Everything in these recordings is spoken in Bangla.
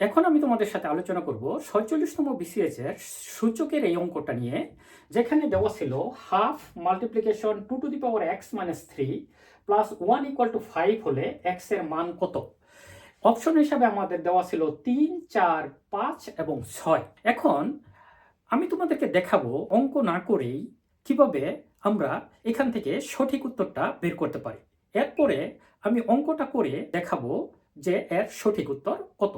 এখন আমি তোমাদের সাথে আলোচনা করব ছয়চল্লিশতম বিসিএস এর সূচকের এই অঙ্কটা নিয়ে, যেখানে দেওয়া ছিল half multiplication two to the power x minus three plus one equal to five হলে এক্সের মান কত? অপশন হিসাবে আমাদের দেওয়া ছিল তিন, চার, পাঁচ এবং ছয়। এখন আমি তোমাদেরকে দেখাবো অঙ্ক না করেই কীভাবে আমরা এখান থেকে সঠিক উত্তরটা বের করতে পারি। এরপরে আমি অঙ্কটা করে দেখাবো যে এর সঠিক উত্তর কত।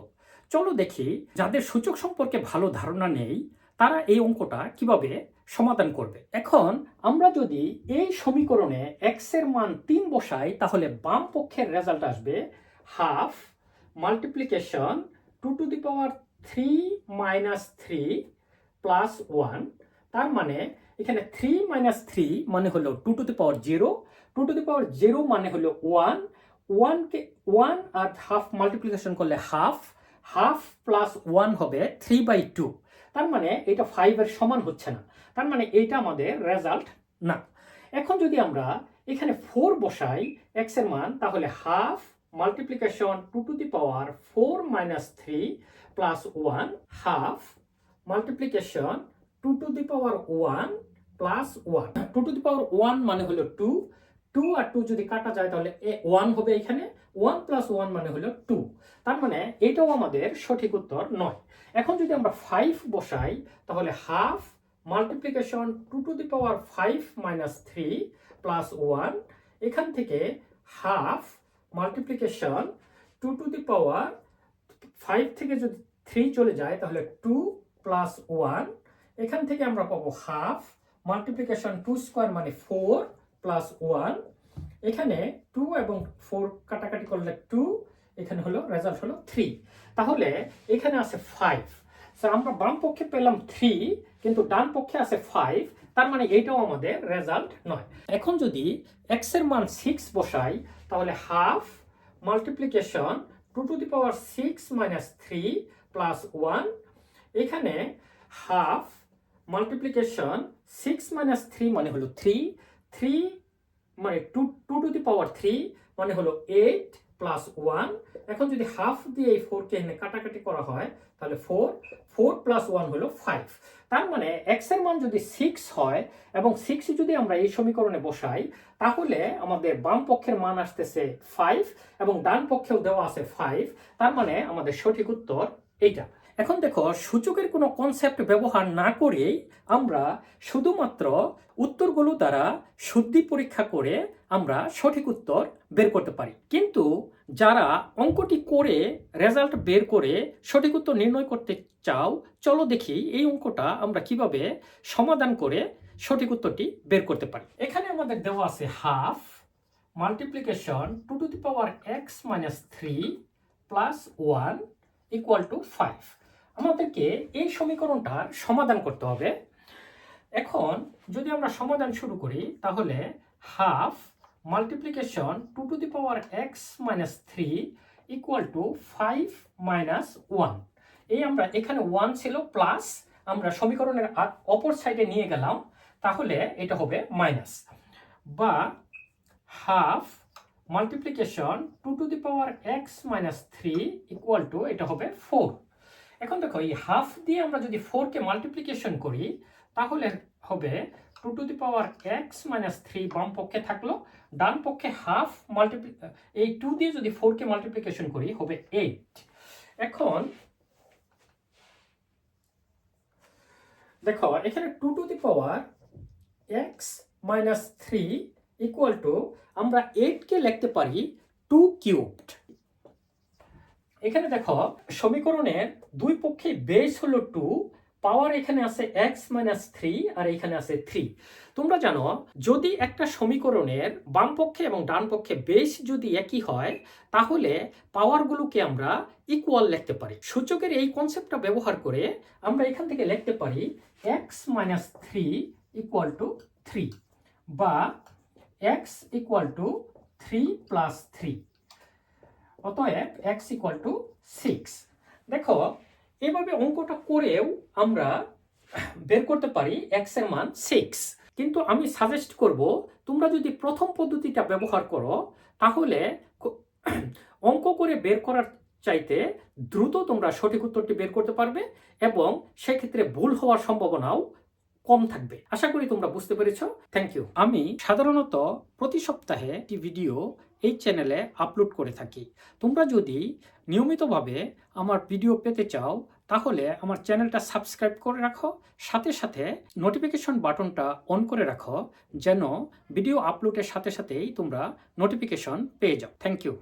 চলো দেখি, যাদের সূচক সম্পর্কে ভালো ধারণা নেই, তারা এই অঙ্কটা কীভাবে সমাধান করবে। এখন আমরা যদি এই সমীকরণে এক্সের মান তিন বসাই, তাহলে বাম পক্ষের রেজাল্ট আসবে half multiplication two to the power three minus three plus one তার মানে এখানে থ্রি মাইনাস থ্রি মানে হলো two to the power zero two to the power zero মানে হলো ওয়ান ওয়ানকে ওয়ান আর হাফ মাল্টিপ্লিকেশন করলে হাফ হাফ প্লাস ওয়ান হবে থ্রি বাই টু তার মানে এটা ফাইভের সমান হচ্ছে না। তার মানে এটা আমাদের রেজাল্ট না। এখন যদি আমরা এখানে ফোর বসাই এক্সের মান, তাহলে half multiplication two to the power four minus three plus one half multiplication two to the power one plus one two to the power one মানে হলো টু টু আর টু যদি কাটা যায় তাহলে ওয়ান হবে এখানে ওয়ান প্লাস ওয়ান মানে হলো টু তার মানে এটাও আমাদের সঠিক উত্তর নয়। এখন যদি আমরা ফাইভ বসাই, তাহলে half multiplication two to the power five minus three plus one এখান থেকে half multiplication two to the power five থেকে যদি থ্রি চলে যায়, তাহলে টু প্লাস ওয়ান এখান থেকে আমরা পাবো হাফ মাল্টিপ্লিকেশন টু স্কোয়ার মানে ফোর প্লাস ওয়ান এখানে টু এবং ফোর কাটাকাটি করলে টু এখানে হলো রেজাল্ট হলো থ্রি তাহলে এখানে আছে ফাইভ স্যার আমরা বাম পক্ষে পেলাম থ্রি কিন্তু ডান পক্ষে আছে ফাইভ তার মানে এইটাও আমাদের রেজাল্ট নয়। এখন যদি এক্সের মান সিক্স বসাই, তাহলে half multiplication two to the power six minus three plus one এখানে half multiplication six minus three মানে হলো থ্রি থ্রি মানে two two to the power three মানে হলো এইট প্লাস ওয়ান এখন যদি হাফ দিয়ে এই ফোরকে এখানে কাটাকাটি করা হয়, তাহলে ফোর ফোর প্লাস ওয়ান হলো ফাইভ তার মানে এক্সের মান যদি সিক্স হয় এবং সিক্স যদি আমরা এই সমীকরণে বসাই, তাহলে আমাদের বাম পক্ষের মান আসতেছে ফাইভ এবং ডান পক্ষেও দেওয়া আছে ফাইভ তার মানে আমাদের সঠিক উত্তর এইটা। এখন দেখো, সূচকের কোনো কনসেপ্ট ব্যবহার না করেই আমরা শুধুমাত্র উত্তরগুলো দ্বারা শুদ্ধি পরীক্ষা করে আমরা সঠিক উত্তর বের করতে পারি। কিন্তু যারা অঙ্কটি করে রেজাল্ট বের করে সঠিক উত্তর নির্ণয় করতে চাও, চলো দেখি এই অঙ্কটা আমরা কীভাবে সমাধান করে সঠিক উত্তরটি বের করতে পারি। এখানে আমাদের দেওয়া আছে half multiplication two to the power x minus three plus one equal to five আমাদেরকে এই সমীকরণটার সমাধান করতে হবে। এখন যদি আমরা সমাধান শুরু করি, তাহলে half multiplication two to the power x minus three equal to five minus one. এই আমরা এখানে ওয়ান ছিল, প্লাস আমরা সমীকরণের অপর সাইডে নিয়ে গেলাম, তাহলে এটা হবে মাইনাস। বা half multiplication two to the power x minus three equal to এটা হবে ফোর। এখন দেখো, এই হাফ দিয়ে আমরা যদি ফোরকে মাল্টিপ্লিকেশন করি, তাহলে হবে two to the power x minus three বাম পক্ষে থাকল, ডান পক্ষে হাফ মাল্টিপ্লি এই টু দিয়ে যদি ফোরকে মাল্টিপ্লিকেশন করি, হবে এইট এখন, দেখো, এখানে two to the power x minus three equal to আমরা এইটকে লিখতে পারি টু কিউবড এখানে দেখো সমীকরণের দুই পক্ষে বেস হলো টু পাওয়ার এখানে আছে এক্স মাইনাস থ্রি আর এখানে আছে থ্রি তোমরা জানো, যদি একটা সমীকরণের বাম পক্ষে এবং ডান পক্ষে বেস যদি একই হয়, তাহলে পাওয়ারগুলোকে আমরা ইকুয়াল লিখতে পারি। সূচকের এই কনসেপ্টটা ব্যবহার করে আমরা এখান থেকে লিখতে পারি x minus three equal to three বা x equal to three plus three অতএব এক্স ইকুয়াল টু সিক্স দেখো, এভাবে অঙ্কটা করেও আমরা বের করতে পারি এক্সের মান সিক্স কিন্তু আমি সাজেস্ট করব, তোমরা যদি প্রথম পদ্ধতিটা ব্যবহার করো, তাহলে অঙ্ক করে বের করার চাইতে দ্রুত তোমরা সঠিক উত্তরটি বের করতে পারবে এবং সেক্ষেত্রে ভুল হওয়ার সম্ভাবনাও কম থাকবে। আশা করি তোমরা বুঝতে পেরেছ। থ্যাংক ইউ আমি সাধারণত প্রতি সপ্তাহে একটি ভিডিও এই চ্যানেলে আপলোড করে থাকি। তোমরা যদি নিয়মিতভাবে আমার ভিডিও পেতে চাও, তাহলে আমার চ্যানেলটা সাবস্ক্রাইব করে রাখো, সাথে সাথে নোটিফিকেশন বাটনটা অন করে রাখো, যেন ভিডিও আপলোডের সাথে সাথেই তোমরা নোটিফিকেশন পেয়ে যাও। Thank you